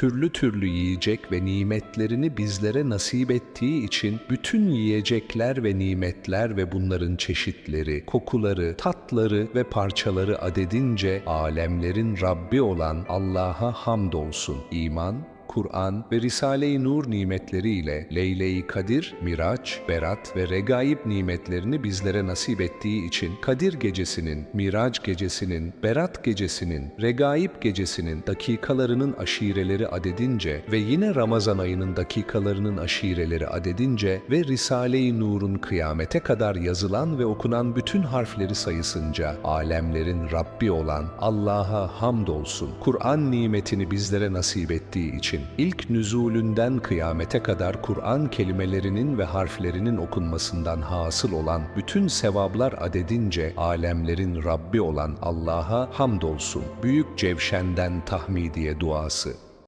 türlü türlü yiyecek ve nimetlerini bizlere nasip ettiği için bütün yiyecekler ve nimetler ve bunların çeşitleri, kokuları, tatları ve parçaları adedince alemlerin Rabbi olan Allah'a hamdolsun. İman, Kur'an ve Risale-i Nur nimetleriyle Leyle-i Kadir, Miraç, Berat ve Regaib nimetlerini bizlere nasip ettiği için Kadir gecesinin, Miraç gecesinin, Berat gecesinin, Regaib gecesinin dakikalarının aşireleri adedince ve yine Ramazan ayının dakikalarının aşireleri adedince ve Risale-i Nur'un kıyamete kadar yazılan ve okunan bütün harfleri sayısınca alemlerin Rabbi olan Allah'a hamdolsun. Kur'an nimetini bizlere nasip ettiği için ilk nüzulünden kıyamete kadar Kur'an kelimelerinin ve harflerinin okunmasından hasıl olan bütün sevablar adedince alemlerin Rabbi olan Allah'a hamdolsun. Büyük Cevşen'den Tahmidiye duası.